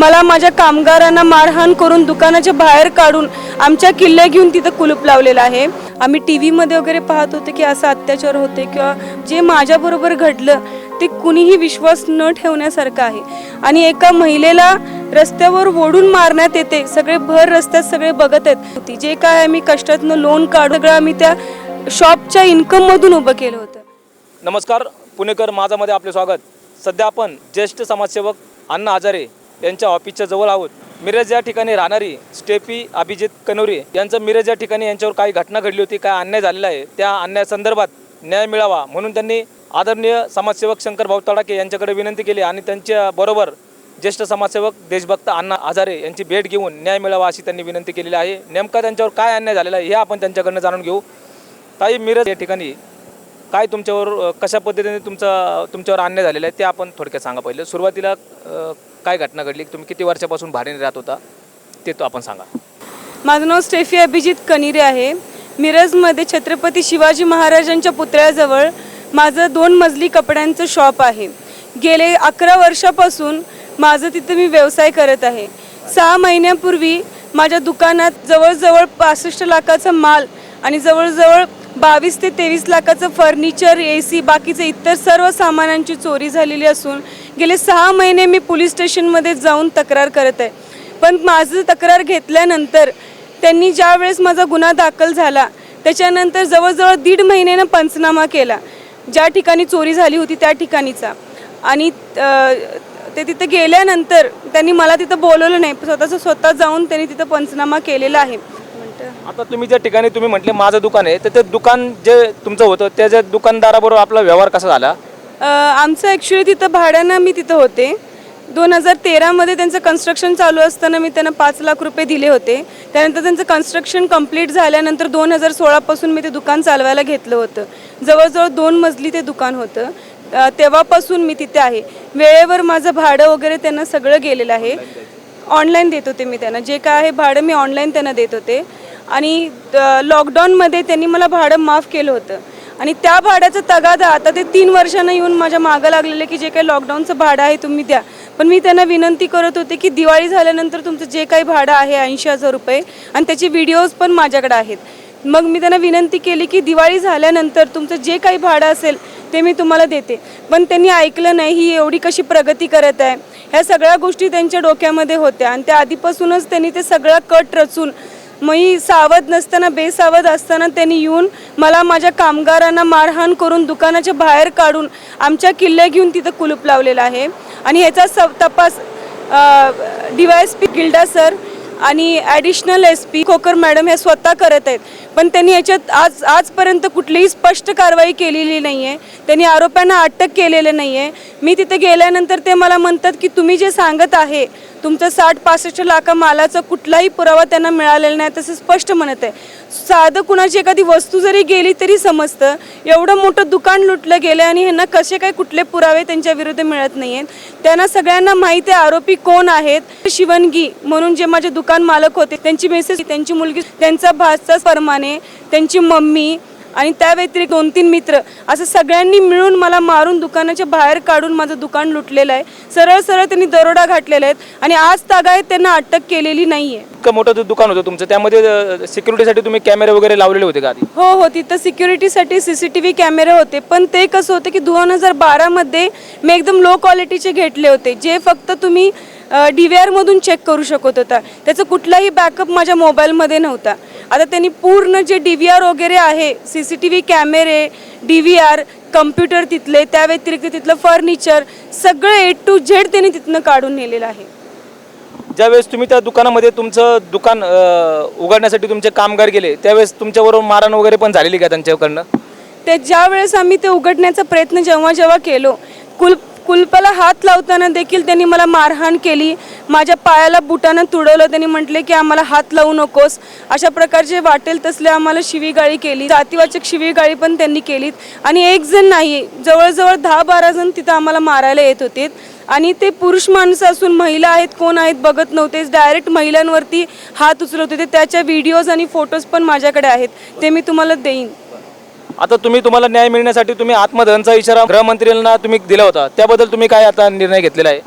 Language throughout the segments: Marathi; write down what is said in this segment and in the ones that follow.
मला माझ्या कामगारांना मारहाण करून दुकानाच्या बाहेर काढून आमच्या किल्ले घेऊन तिथं कुलूप लावलेलं आहे. आम्ही टी व्हीमध्ये वगैरे पाहत होते की असं अत्याचार होते किंवा जे माझ्याबरोबर घडलं ते कुणीही विश्वास न ठेवण्यासारखं आहे. आणि एका महिलेला रस्त्यावर ओढून मारण्यात येते. सगळे भर रस्त्यात सगळे बघत आहेत. होती जे काय आम्ही कष्टातनं लोन काढून सगळं आम्ही त्या शॉपच्या इन्कममधून उभं केलं होतं. नमस्कार पुणेकर माझामध्ये आपले स्वागत. सध्या आपण ज्येष्ठ समाजसेवक अण्णा हजारे यांच्या ऑफिसच्या जवळ आहोत. मिरज या ठिकाणी राहणारी स्टेफी अभिजित कनोरे यांचं मिरज या ठिकाणी यांच्यावर काही घटना घडली होती काय अन्याय झालेला आहे त्या अन्यायासंदर्भात न्याय मिळावा म्हणून त्यांनी आदरणीय समाजसेवक शंकर भाऊ तडाके यांच्याकडे विनंती केली आणि त्यांच्या बरोबर ज्येष्ठ समाजसेवक देशभक्त अण्णा हजारे यांची भेट घेऊन न्याय मिळावा अशी त्यांनी विनंती केलेली आहे. नेमका त्यांच्यावर काय अन्याय झालेला आहे हे आपण त्यांच्याकडनं जाणून घेऊ. ताई मिरज या ठिकाणी काय तुमच्यावर कशा पद्धतीने तुमचा तुमच्यावर अन्याय झालेला आहे ते आपण थोडक्यात सांगा पहिले. सुरुवातीला काय घटना घडली? तुम्ही किती वर्षापासून भाड्याने राहत होता? ते तो आपण सांगा. माझं नाव स्टेफी अभिजित कनिरे आहे. मिरजमध्ये छत्रपती शिवाजी महाराजांच्या पुतळ्याजवळ माझं दोन मजली कपड्यांचं शॉप आहे. गेले अकरा वर्षापासून माझं तिथं मी व्यवसाय करत आहे. सहा महिन्यापूर्वी माझ्या दुकानात जवळजवळ पासष्ट लाखाचा माल आणि जवळजवळ बावीस ते तेवीस लाखाचं फर्निचर ए सी बाकीचे इतर सर्व सामानांची चोरी झालेली असून गेले सहा महिने मी पोलीस स्टेशनमध्ये जाऊन तक्रार करत आहे. पण माझं तक्रार घेतल्यानंतर त्यांनी ज्या वेळेस माझा गुन्हा दाखल झाला त्याच्यानंतर जवळजवळ दीड महिन्यानं पंचनामा केला. ज्या ठिकाणी चोरी झाली होती त्या ठिकाणीचा. आणि ते तिथे गेल्यानंतर त्यांनी मला तिथं बोलवलं नाही. स्वतःचं स्वतः जाऊन त्यांनी तिथं पंचनामा केलेला आहे. आता तुम्ही ज्या ठिकाणी तुम्ही म्हटले माझं दुकान आहे तर ते दुकान जे तुमचं होतं त्या ज्या दुकानदाराबरोबर आपला व्यवहार कसा झाला? आमचं ॲक्च्युली तिथं भाड्यानं मी तिथं होते. दोन हजार तेरामध्ये त्यांचं कन्स्ट्रक्शन चालू असताना मी त्यांना पाच लाख रुपये दिले होते. त्यानंतर त्यांचं कन्स्ट्रक्शन कंप्लीट झाल्यानंतर दोन हजार सोळापासून मी ते दुकान चालवायला घेतलं होतं. जवळजवळ दोन मजली ते दुकान होतं. तेव्हापासून मी तिथे आहे. वेळेवर माझं भाडं वगैरे त्यांना सगळं गेलेलं आहे. ऑनलाईन देत होते मी त्यांना. जे काय आहे भाडं मी ऑनलाईन त्यांना देत होते. आणि लॉकडाऊनमध्ये त्यांनी मला भाडं माफ केलं होतं. आणि त्या भाड्याचा तगादा आता ते तीन वर्षानं येऊन माझ्या मागं लागलेलं की जे काही लॉकडाऊनचं भाडं आहे तुम्ही द्या. पण मी त्यांना विनंती करत होते की दिवाळी झाल्यानंतर तुमचं जे काही भाडं आहे ऐंशी हजार रुपये आणि त्याचे व्हिडिओज पण माझ्याकडे आहेत. मग मी त्यांना विनंती केली की दिवाळी झाल्यानंतर तुमचं जे काही भाडं असेल ते मी तुम्हाला देते. पण त्यांनी ऐकलं नाही ही एवढी कशी प्रगती करत आहे? ह्या सगळ्या गोष्टी त्यांच्या डोक्यामध्ये होत्या आणि त्या आधीपासूनच त्यांनी ते सगळं कट रचून मी सावध नसताना बेसावध असताना त्यांनी येऊन मला माझ्या कामगारांना मारहाण करून दुकानाच्या बाहेर काढून आमच्या किल्ल्या घेऊन तिथं कुलूप लावलेला आहे. आणि ह्याचा स तपास D Y S P Gilda sir आणि additional S P Khokhar madam हे स्वतः करत आहेत. पण त्यांनी याच्यात आज आजपर्यंत कुठलीही स्पष्ट कारवाई केलेली नाही आहे त्यांनी आरोपांना अटक केलेलं नाही आहे मी तिथे गेल्यानंतर ते मला म्हणतात की तुम्ही जे सांगत आहे तुमचं साठ पासष्ट लाखा मालाचा कुठलाही पुरावा त्यांना मिळालेला नाही तसं स्पष्ट म्हणत आहे. साधं कुणाची एखादी वस्तू जरी गेली तरी समजतं. एवढं मोठं दुकान लुटलं गेलं आणि ह्यांना कसे काय कुठले पुरावे त्यांच्या विरुद्ध मिळत नाही आहेत त्यांना सगळ्यांना माहिती आहे आरोपी कोण आहेत? शिवणगी म्हणून जे माझे दुकान मालक होते त्यांची मेसेज त्यांची मुलगी त्यांचा भाचा परमाने त्यांची मम्मी आणि त्या व्यतिरिक्त दोन तीन मित्र असं सगळ्यांनी मिळून मला मारून दुकानाच्या बाहेर काढून माझं दुकान लुटलेलं आहे. सरळ सरळ त्यांनी दरोडा घातलेला आहेत आणि आज तागायत त्यांना अटक केलेली नाही आहे इतकं मोठं जे दुकान होतं तुमचं. त्यामध्ये सिक्युरिटीसाठी तुम्ही कॅमेरे वगैरे लावलेले होते का आधी? हो हो. तिथं सिक्युरिटीसाठी सी सी टी व्ही कॅमेरे होते. पण ते कसं होतं की दोन हजार बारामध्ये मी एकदम लो क्वालिटीचे घेतले होते. जे फक्त तुम्ही डी व्ही आरमधून चेक करू शकत होता. त्याचं कुठलाही बॅकअप माझ्या मोबाईलमध्ये नव्हता. आता त्यांनी पूर्ण जे डी व्ही आर वगैरे आहे सी सी टी व्ही कॅमेरे डी व्ही आर कम्प्युटर तिथले त्या व्यतिरिक्त तिथलं फर्निचर सगळं ए टू झेड त्यांनी तिथनं काढून नेलेलं आहे. ज्यावेळेस तुम्ही त्या दुकानामध्ये तुमचं दुकान अ, उघडण्यासाठी तुमचे कामगार गेले त्यावेळेस तुमच्याबरोबर मारण वगैरे पण झालेली का त्यांच्याकडनं? ते ज्या वेळेस आम्ही ते उघडण्याचा प्रयत्न जेव्हा जेव्हा केलो कुल कुलपाला हात लावताना देखील त्यांनी मला मारहाण केली. माझ्या पायाला बुटानं तुडवलं. त्यांनी म्हटले की आम्हाला हात लावू नकोस. अशा प्रकारचे वाटेल तसले आम्हाला शिवीगाळी केली. जातीवाचक शिवीगाळी पण त्यांनी केलीत. आणि एक जण नाही जवळजवळ दहा बारा जण तिथं आम्हाला मारायला येत होते. आणि ते पुरुष माणसं असून महिला आहेत कोण आहेत बघत नव्हतेच डायरेक्ट महिलांवरती हात उचलत होते. त्याच्या व्हिडिओज आणि फोटोज पण माझ्याकडे आहेत. ते मी तुम्हाला देईन. आता तुम्ही तुम्हाला न्याय मिळण्यासाठी तुम्ही आत्मदहनचा इशारा गृहमंत्र्यांना तुम्ही दिला होता. त्याबद्दल तुम्ही काय आता निर्णय घेतलेला आहे?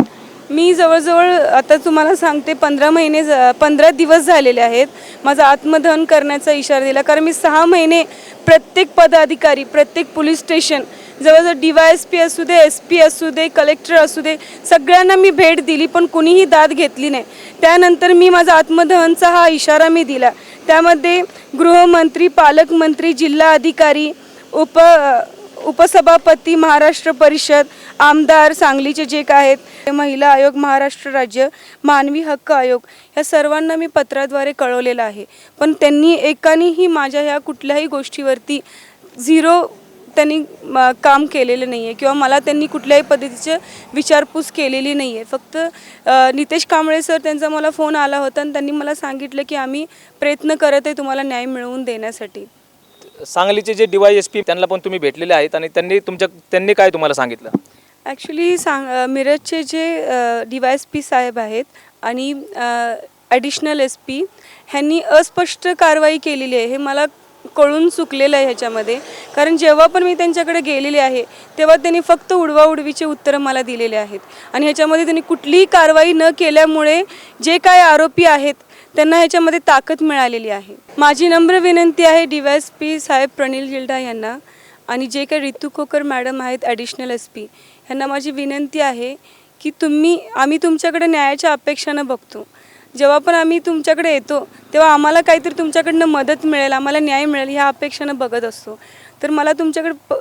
मी जवळजवळ आता तुम्हाला सांगते पंधरा महिने पंधरा दिवस झालेले आहेत. माझं आत्मदहन करण्याचा इशारा दिला. कारण मी सहा महिने प्रत्येक पदाधिकारी प्रत्येक पोलीस स्टेशन जवळजवळ डी वाय एस पी असू दे एस पी असू दे कलेक्टर असू दे सगळ्यांना मी भेट दिली पण कुणीही दाद घेतली नाही. त्यानंतर मी माझा आत्मदहनचा हा इशारा मी दिला. त्यामध्ये गृहमंत्री पालकमंत्री जिल्हा अधिकारी उप उपसभापती महाराष्ट्र परिषद आमदार सांगलीचे जे काय आहेत महिला आयोग महाराष्ट्र राज्य मानवी हक्क आयोग या सर्वांना मी पत्राद्वारे कळवलेलं आहे. पण त्यांनी एकानेही माझ्या ह्या कुठल्याही गोष्टीवरती झिरो त्यांनी म, काम केलेलं नाही आहे किंवा मला त्यांनी कुठल्याही पद्धतीचं विचारपूस केलेली नाही आहे फक्त नितेश कांबळे सर त्यांचा मला फोन आला होता आणि त्यांनी मला सांगितलं की आम्ही प्रयत्न करत आहे तुम्हाला न्याय मिळवून देण्यासाठी. सांगलीचे जे डी वाय एस पी त्यांना पण तुम्ही भेटलेले आहेत आणि त्यांनी तुमच्या त्यांनी काय तुम्हाला सांगितलं? ॲक्च्युली सांग मिरजचे जे डी वाय एस पी साहेब आहेत आणि ॲडिशनल एस पी ह्यांनी अस्पष्ट कारवाई केलेली आहे. हे मला कळून चुकलेलं आहे ह्याच्यामध्ये. कारण जेव्हा पण मी त्यांच्याकडे गेलेले आहे तेव्हा त्यांनी फक्त उडवाउडवीचे उत्तरं मला दिलेले आहेत. आणि ह्याच्यामध्ये त्यांनी कुठलीही कारवाई न केल्यामुळे जे काय आरोपी आहेत त्यांना ह्याच्यामध्ये ताकद मिळालेली आहे. माझी नम्र विनंती आहे डी वाय एस पी साहेब प्रणील जिल्डा यांना आणि जे काही रितू खोकर मॅडम आहेत ॲडिशनल एस पी ह्यांना माझी विनंती आहे की तुम्ही आम्ही तुमच्याकडे न्यायाच्या अपेक्षानं बघतो. जेव्हा पण आम्ही तुमच्याकडे येतो तेव्हा आम्हाला काहीतरी तुमच्याकडनं मदत मिळेल आम्हाला न्याय मिळेल ह्या अपेक्षानं बघत असतो. तर मला तुमच्याकडे प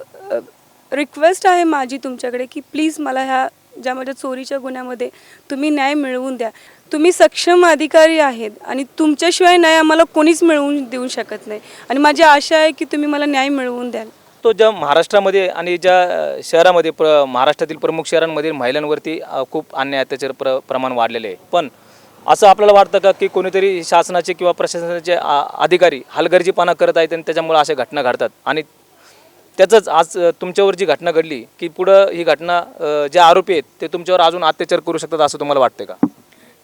रिक्वेस्ट आहे माझी तुमच्याकडे की प्लीज मला ह्या ज्या माझ्या चोरीच्या गुन्ह्यामध्ये तुम्ही न्याय मिळवून द्या. तुम्ही सक्षम अधिकारी आहेत आणि तुमच्याशिवाय न्याय आम्हाला कोणीच मिळवून देऊ शकत नाही. आणि माझी आशा आहे की तुम्ही मला न्याय मिळवून द्याल. तो ज्या महाराष्ट्रामध्ये आणि ज्या शहरामध्ये प्र महाराष्ट्रातील प्रमुख शहरांमधील महिलांवरती खूप अन्याय अत्याचार प्र प्रमाण वाढलेले आहे. पण असं आपल्याला वाटतं का की कोणीतरी शासनाचे किंवा प्रशासनाचे आ- अधिकारी हलगर्जीपणा करत आहेत आणि त्याच्यामुळे अशा घटना घडतात? आणि त्याचंच आज तुमच्यावर जी घटना घडली की पुढं ही घटना जे आरोपी आहेत ते तुमच्यावर अजून अत्याचार करू शकतात असं तुम्हाला वाटतं का?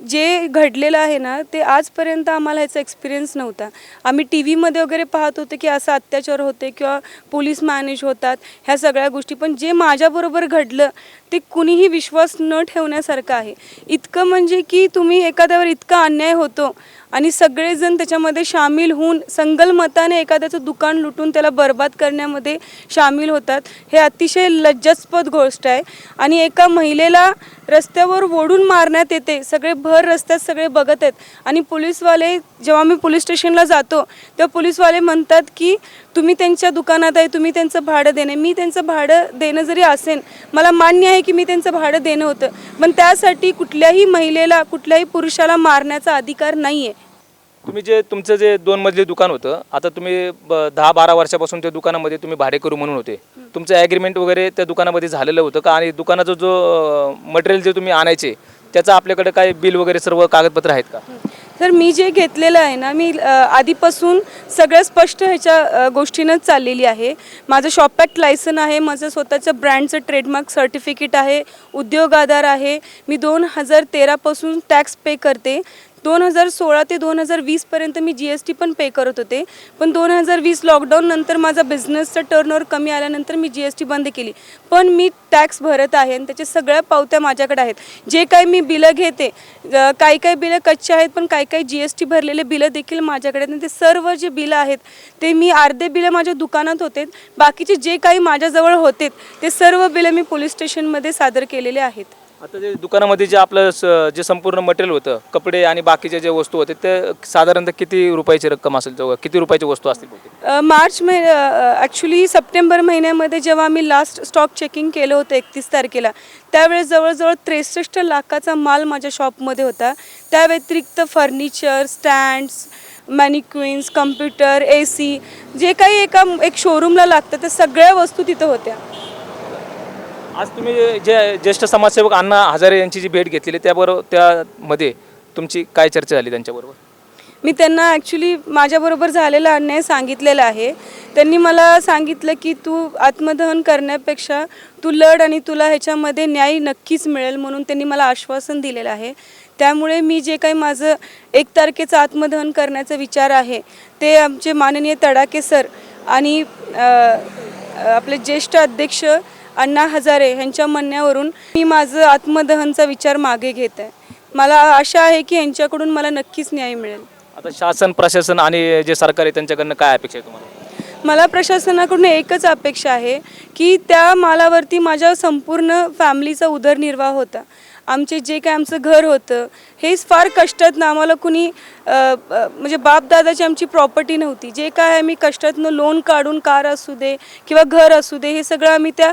जे घडलेलं आहे ना ते आजपर्यंत आम्हाला ह्याचा एक्सपिरियन्स नव्हता. आम्ही टी व्हीमध्ये वगैरे पाहत होते की असं अत्याचार होते किंवा पोलीस मॅनेज होतात ह्या सगळ्या गोष्टी. पण जे माझ्याबरोबर घडलं ते कुणीही विश्वास न ठेवण्यासारखं आहे. इतकं म्हणजे की तुम्ही एखाद्यावर इतका अन्याय होतो आणि सगळेजण त्याच्यामध्ये सामील होऊन संगलमताने एखाद्याचं दुकान लुटून त्याला बर्बाद करण्यामध्ये सामील होतात. हे अतिशय लज्जास्पद गोष्ट आहे. आणि एका महिलेला रस्त्यावर ओढून मारण्यात येते. सगळे भर रस्त्यात सगळे बघत आहेत. आणि पोलीसवाले जेव्हा मी पोलीस स्टेशनला जातो तेव्हा पोलीसवाले म्हणतात की तुम्ही त्यांच्या दुकानात आहे तुम्ही त्यांचं भाडं देणे मी त्यांचं भाडं देणं जरी असेल मला मान्य आहे की मी त्यांचं भाडं देणं होतं पण त्यासाठी कुठल्याही महिलेला कुठल्याही पुरुषाला मारण्याचा अधिकार नाही आहे तुम्ही जे तुमचं जे दोन मजली दुकान होतं आता तुम्ही दहा बारा वर्षापासून त्या दुकानामध्ये तुम्ही भाडेकरू म्हणून होते. तुमचं ॲग्रीमेंट वगैरे त्या दुकानामध्ये झालेलं होतं का? आणि दुकानाचं जो मटेरियल जे तुम्ही आणायचे त्याचं आपल्याकडे काय बिल वगैरे सर्व कागदपत्र आहेत का? तर मी जे घेतलेलं आहे ना मी आधीपासून सगळं स्पष्ट ह्याच्या गोष्टीनंच चाललेली आहे. माझं शॉपॅक्ट लायसन आहे माझं स्वतःचं ब्रँडचं ट्रेडमार्क सर्टिफिकेट आहे उद्योग आधार आहे. मी दोन हजार तेरापासून टॅक्स पे करते. दोन हजार सोळा ते दोन हजार वीसपर्यंत मी जी एस टी पण पे करत होते. पण दोन हजार वीस लॉकडाऊन नंतर माझा बिझनेसचा टर्नओव्हर कमी आल्यानंतर मी जी एस टी बंद केली. पण मी टॅक्स भरत आहे आणि त्याच्या सगळ्या पावत्या माझ्याकडे आहेत. जे काही मी बिलं घेते काही काही बिलं कच्चे आहेत पण काही काही जी एस टी भरलेले बिलं देखील माझ्याकडे आहेत. आणि ते सर्व जे बिलं आहेत ते मी अर्धे बिलं माझ्या दुकानात होते. बाकीचे जे काही माझ्याजवळ होते ते सर्व बिलं मी पोलीस स्टेशनमध्ये सादर केलेले आहेत. आता जे दुकानामध्ये जे आपलं स- जे संपूर्ण मटेरियल होतं कपडे आणि बाकीचे जे वस्तू होते ते साधारणतः किती रुपयाची रक्कम असेल तेव्हा? किती रुपयाची वस्तू असतील बहुतेक? अ, मार्च महि ॲक्च्युली सप्टेंबर महिन्यामध्ये जेव्हा आम्ही लास्ट स्टॉक चेकिंग केलं होतं एकतीस तारखेला त्यावेळेस जवळजवळ त्रेसष्ट लाखाचा माल माझ्या शॉपमध्ये होता. त्या व्यतिरिक्त furniture stands mannequins computer A C जे काही एका एक शोरूमला लागतं त्या सगळ्या वस्तू तिथं होत्या. आज तुम्ही जे ज्येष्ठ समाजसेवक अण्णा हजारे यांची जी भेट घेतलेली त्याबरोबर त्यामध्ये तुमची काय चर्चा झाली त्यांच्याबरोबर? मी त्यांना ॲक्च्युली माझ्याबरोबर झालेला अन्याय सांगितलेला आहे. त्यांनी मला सांगितलं की तू आत्मदहन करण्यापेक्षा तू लढ आणि तुला ह्याच्यामध्ये न्याय नक्कीच मिळेल म्हणून त्यांनी मला आश्वासन दिलेलं आहे. त्यामुळे मी जे काही माझं एक तारखेचं आत्मदहन करण्याचा विचार आहे ते आमचे माननीय तडाके सर आणि आपले ज्येष्ठ अध्यक्ष अण्णा हजारे यांच्या म्हणण्यावरून मी माझं आत्मदहनचा विचार मागे घेत आहे. मला आशा आहे की यांच्याकडून मला नक्कीच न्याय मिळेल. आता शासन प्रशासन आणि जे सरकार आहे त्यांच्याकडनं काय अपेक्षा आहे तुम्हाला? मला प्रशासनाकडून एकच अपेक्षा आहे की त्या मालावरती माझ्या संपूर्ण फॅमिलीचा उदरनिर्वाह होता. आमचे जे काय आमचं घर होतं हेच फार कष्टातनं आम्हाला कुणी अ, अ, म्हणजे बापदादाची आमची प्रॉपर्टी नव्हती. जे काय आम्ही कष्टातनं लोन काढून कार असू दे किंवा घर असू दे हे सगळं आम्ही त्या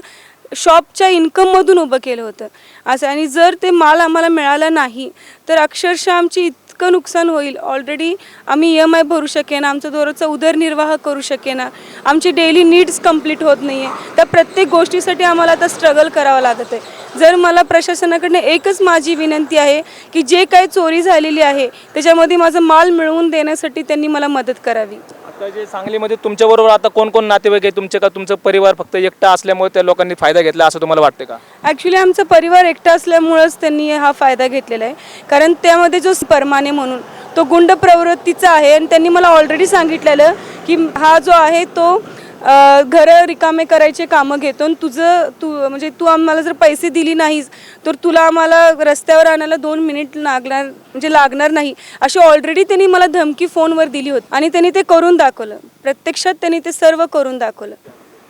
शॉपच्या इन्कममधून उभं केलं होतं. असं आणि जर ते माल आम्हाला मिळाला नाही तर अक्षरशः आमची इतकं नुकसान होईल. ऑलरेडी आम्ही ई एम आय भरू शकेना आमचा दररोजचा उदरनिर्वाह करू शकेना. आमची डेली नीड्स कंप्लीट होत नाही आहे त्या प्रत्येक गोष्टीसाठी आम्हाला आता स्ट्रगल करावं लागत आहे. जर मला प्रशासनाकडनं एकच माझी विनंती आहे की जे काही चोरी झालेली आहे त्याच्यामध्ये माझं माल मिळवून देण्यासाठी त्यांनी मला मदत करावी. आता जे सांगलीमध्ये तुमच्याबरोबर आता कोण कोण नातेवाईक आहे? तुमचे का तुमचं परिवार फक्त एकटा असल्यामुळे त्या लोकांनी फायदा घेतला असं तुम्हाला वाटतं का? ॲक्च्युली आमचा परिवार एकटा असल्यामुळंच त्यांनी हा फायदा घेतलेला आहे. कारण त्यामध्ये जो परमाने म्हणून तो गुंड प्रवृत्तीचा आहे. आणि त्यांनी मला ऑलरेडी सांगितलेलं की हा जो आहे तो घरं रिकामे करायचे कामं घेतो आणि तुझं तू म्हणजे तू आम्हाला जर पैसे दिली नाहीस तर तुला आम्हाला रस्त्यावर आणायला दोन मिनिट लागणार म्हणजे लागणार नाही. अशी ऑलरेडी त्यांनी मला धमकी फोनवर दिली होती आणि त्यांनी ते करून दाखवलं. प्रत्यक्षात त्यांनी ते सर्व करून दाखवलं.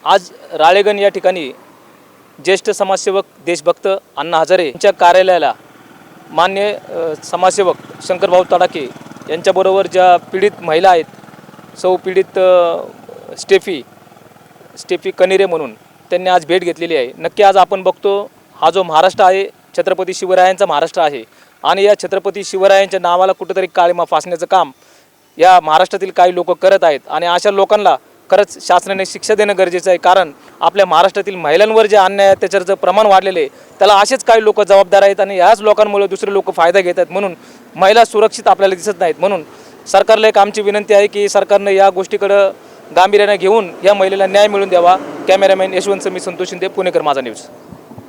आज राळेगण या ठिकाणी ज्येष्ठ समाजसेवक देशभक्त अण्णा हजारे यांच्या कार्यालयाला मान्य समाजसेवक शंकरभाऊ तडाके यांच्याबरोबर ज्या पीडित महिला आहेत सौ पीडित स्टेफी स्टेफी कनेरे म्हणून त्यांनी आज भेट घेतलेली आहे. नक्की आज आपण बघतो हा जो महाराष्ट्र आहे छत्रपती शिवरायांचा महाराष्ट्र आहे. आणि या छत्रपती शिवरायांच्या नावाला कुठेतरी काळीमा फासण्याचं काम या महाराष्ट्रातील काही लोक करत आहेत. आणि अशा लोकांना खरंच शासनाने शिक्षा देणं गरजेचं आहे. कारण आपल्या महाराष्ट्रातील महिलांवर जे अन्याय अत्याचाराचं प्रमाण वाढलेलं आहे त्याला असेच काही लोक जबाबदार आहेत आणि याच लोकांमुळे दुसरे लोक फायदा घेत आहेत. म्हणून महिला सुरक्षित आपल्याला दिसत नाहीत. म्हणून सरकारला एक आमची विनंती आहे की सरकारनं या गोष्टीकडं गांभीर्याने घेऊन या महिलेला न्याय मिळून द्यावा. कॅमेरामॅन यशवंत मी संतोष शिंदे पुणेकर माझा न्यूज.